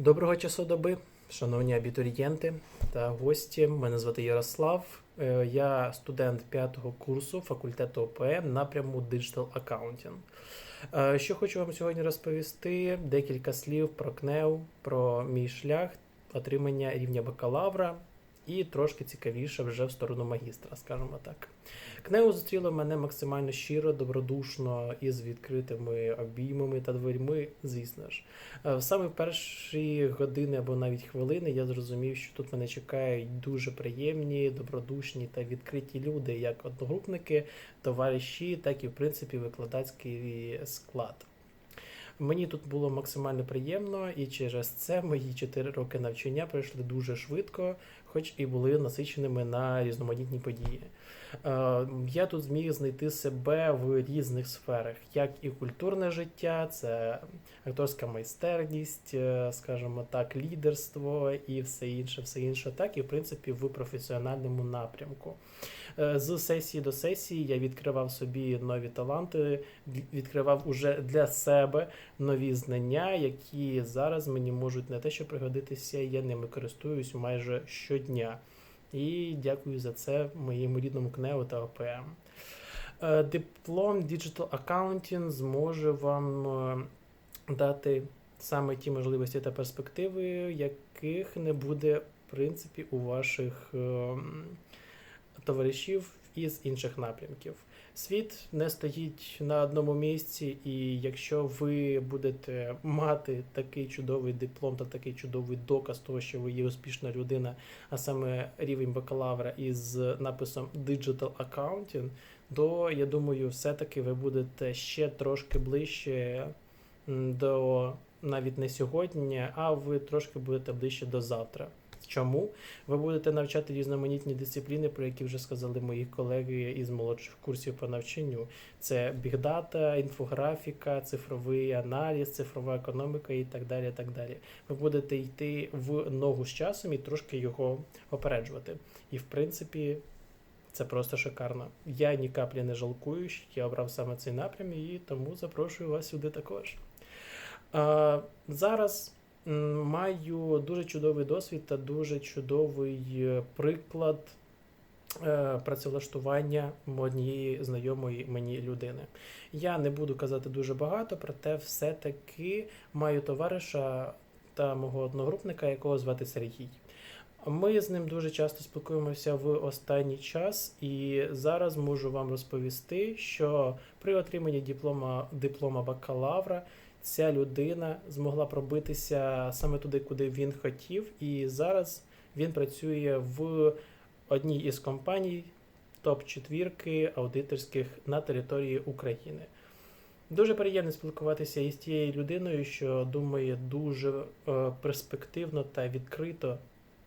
Доброго часу доби, шановні абітурієнти та гості. Мене звати Ярослав. Е, Я студент п'ятого курсу факультету ОПМ напряму Digital Accounting. Е, Що хочу вам сьогодні розповісти: декілька слів про КНЕУ, про мій шлях отримання рівня бакалавра і трошки цікавіше вже в сторону магістра, скажімо так. КНЕУ зустріло мене максимально щиро, добродушно і з відкритими обіймами та дверьми, звісно ж. Е, Саме в перші години або навіть хвилини я зрозумів, що тут мене чекають дуже приємні, добродушні та відкриті люди, як одногрупники, товариші, так і в принципі викладацький склад. Мені тут було максимально приємно, і через це мої 4 роки навчання пройшли дуже швидко, хоч і були насиченими на різноманітні події. Е, Я тут зміг знайти себе в різних сферах, як і культурне життя, це акторська майстерність, е, скажімо так, лідерство і все інше, все інше, так і в принципі в професіональному напрямку. Е, З сесії до сесії я відкривав собі нові таланти, відкривав уже для себе нові знання, які зараз мені можуть не те, що пригодитися, я ними користуюсь майже щодня. І дякую за це моєму рідному КНЕУ та ОПМ. Е, Диплом Digital Accounting зможе вам е, дати саме ті можливості та перспективи, яких не буде, в принципі, у ваших ем, товаришів із інших напрямків. Світ не стоїть на одному місці, і якщо ви будете мати такий чудовий диплом та такий чудовий доказ того, що ви є успішна людина, а саме рівень бакалавра із написом Digital Accounting, то я думаю, все-таки ви будете ще трошки ближче до навіть не сьогодні, а ви трошки будете ближче до завтра. Чому? Ви будете навчати різноманітні дисципліни, про які вже сказали мої колеги із молодших курсів по навчанню. Це бігдата, інфографіка, цифровий аналіз, цифрова економіка і так далі. так далі. Ви будете йти в ногу з часом і трошки його опереджувати. І в принципі. Це просто шикарно. Я ні каплі не жалкую, що я обрав саме цей напрям, і тому запрошую вас сюди також. А, зараз маю дуже чудовий досвід та дуже чудовий е, приклад е, працевлаштування однієї знайомої мені людини. Я не буду казати дуже багато, проте все-таки маю товариша та мого одногрупника, якого звати Сергій. Ми з ним дуже часто спілкуємося в останній час, і зараз можу вам розповісти, що при отриманні диплома, диплома бакалавра ця людина змогла пробитися саме туди, куди він хотів, і зараз він працює в одній із компаній топ-четвірки аудиторських на території України. Дуже приємно спілкуватися із тією людиною, що думає дуже е, перспективно та відкрито,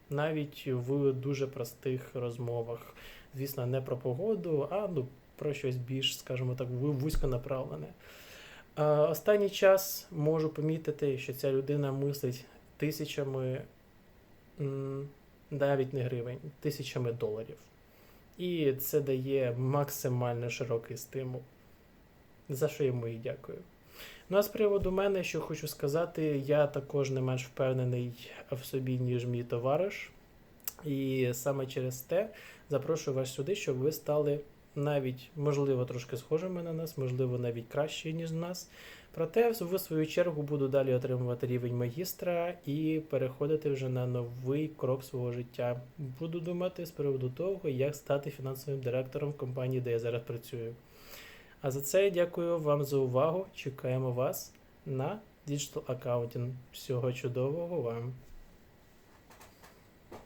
навіть в дуже простих розмовах. Звісно, не про погоду, а ну, про щось більш, скажімо так, ву- вузьконаправлене. Е, Останній час можу помітити, що ця людина мислить тисячами, навіть не гривень, тисячами доларів. І це дає максимально широкий стимул, за що йому і дякую. Ну а з приводу мене, що хочу сказати, я також не менш впевнений в собі, ніж мій товариш. І саме через те запрошую вас сюди, щоб ви стали навіть, можливо, трошки схожими на нас, можливо, навіть кращі, ніж нас. Проте, в свою чергу, буду далі отримувати рівень магістра і переходити вже на новий крок свого життя. Буду думати з приводу того, як стати фінансовим директором в компанії, де я зараз працюю. А за це дякую вам за увагу. Чекаємо вас на Digital Accounting. Всього чудового вам!